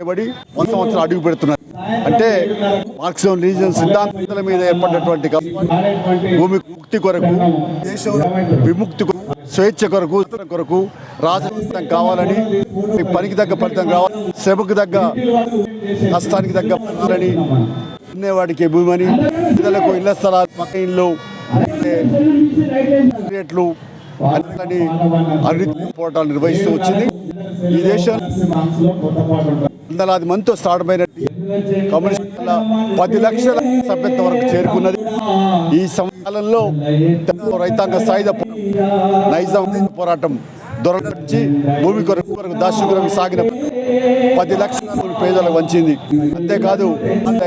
చేయబడి వంద సంవత్సరాలు అడుగు పెడుతున్నారు. అంటే మార్క్సిజం రిలీజన్ సిద్ధాంతాల మీద ఏర్పడినటువంటి భూమి ముక్తి కొరకు దేశం విముక్తి కొరకు స్వేచ్ఛ కొరకు కొరకు రాజకీయం కావాలని పనికి తగ్గ ఫలితం కావాలి శ్రమకు తగ్గ కష్టానికి తగ్గ ఫలితాలని దున్నేవాడికి భూమని. పిల్లలకు ఇళ్ళ స్థలాలు పక్క ఇళ్ళు రేట్లు అన్ని అభివృద్ధి పోరాటాలు నిర్వహిస్తూ వచ్చింది. ఈ దేశం వందలాది మందితో స్టార్ట్ అయిన కమ్యూనిస్టుల పది లక్షల సభ్యత్వం వరకు చేరుకున్నది. ఈ సంవత్సరాలలో రైతాంగ సాయుధ నైజాం పోరాటం దొరకచ్చి భూమి కొరకు కొరకు దాస్య సాగిన పది లక్షల పేదలకు వంచింది. అంతేకాదు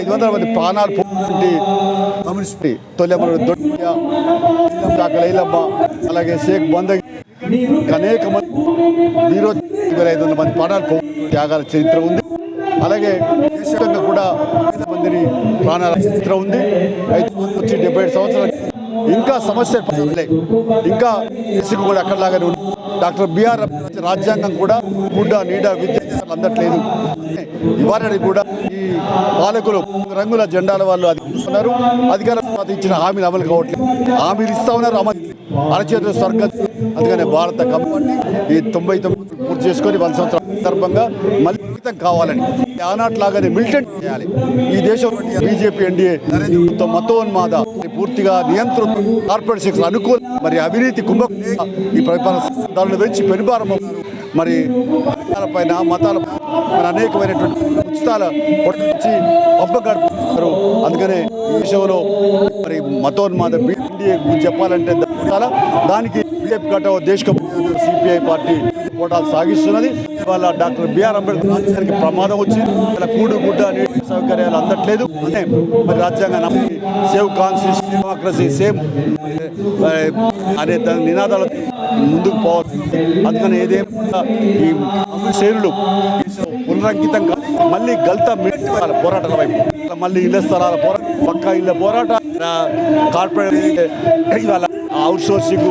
ఐదు వందల మంది ప్రాణాలు పోటీ కమ్యూనిస్ట్ తొలెమల దొడ్డియ లైలమ్మ అలాగే షేక్ బందగి అనేక మంది వీరో వేల ఐదు వందల మంది ప్రాణాలు పో త్యాగాల చరిత్ర ఉంది. అలాగే దేశంగా కూడా మందిని ప్రాణాల చరిత్ర ఉంది. అయితే వచ్చి డెబ్బై ఏడు సంవత్సరాలు ఇంకా సమస్య ఇంకా కూడా అక్కడలాగానే ఉంది. డాక్టర్ బిఆర్ రాజ్యాంగం కూడా గుడ్డ నీడ విద్య అందట్లేదు. ఇవాళ కూడా ఈ పాలకులు రంగుల జెండాల వాళ్ళు అది ఉన్నారు. అధికార ఇచ్చిన హామీలు అమలు కావట్లేదు. హామీలు ఇస్తా ఉన్నారు అమలు అరచేతుల స్వర్గం అందుకనే భారత కాబట్టి ఈ తొంభై తొమ్మిది పూర్తి చేసుకొని వంద సంవత్సరాల సందర్భంగా మళ్ళీ జీవితం కావాలని ఆనాట్లాగానే మిలిటెంట్ చేయాలి. ఈ దేశం బీజేపీ ఎన్డీఏ నరేంద్ర మతోన్మాద పూర్తిగా నియంత్రణ కార్పొరేట్ శక్తులు అనుకూల మరి అవినీతి కుంభ ఈ పరిపాలన పెంచి పెనుభారం మరి పైన మతాల మరి అనేకమైనటువంటి ఉచితాల పొడిచి పబ్బ అందుకనే ఈ విషయంలో మరి మతోన్మాద ఎన్డీఏ గురించి చెప్పాలంటే దానికి బీజేపీ కట్ట దేశ సిపిఐ పార్టీ పోటాలు సాగిస్తున్నది. ఇవాళ డాక్టర్ బిఆర్ అంబేద్కర్ రాజ్యానికి ప్రమాదం వచ్చింది. ఇలా కూడు గుడ్డ నీటి సౌకర్యాలు అందట్లేదు. అనే మరి రాజ్యాంగ నమ్మి సేవ్ కాన్స్టిట్యూషన్ డెమోక్రసీ సేమ్ అనే దాని నినాదాలు ముందుకు పోవచ్చు అందుకని ఏదేమైనా ఈ శైలులు పునరంకితం కాదు. మళ్ళీ గల్తా మిట్టాల పోరాటాల వైపు. మళ్ళీ ఇళ్ళ స్థలాల పోరాటం పక్క ఇళ్ళ పోరాట. కార్పొరేట్ ఇవాళ అవుట్ సోర్సింగ్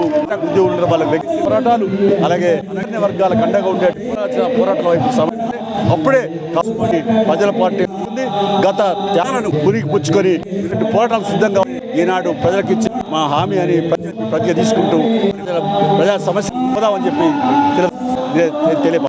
ఉద్యోగులు ఉండడం వాళ్ళ వ్యక్తి పోరాటాలు అలాగే అన్ని వర్గాల కండగా ఉండే పోరాటాల వైపు సమయం అప్పుడే కాకపోతే ప్రజల పార్టీ ఉంది. గత త్యాగను పురికి పుచ్చుకొని పోరాటాలు సిద్ధంగా ఈనాడు ప్రజలకు ఇచ్చి మా హామీ అని ప్రతిగా తీసుకుంటూ ప్రజా సమస్య అని చెప్పి తెలియపా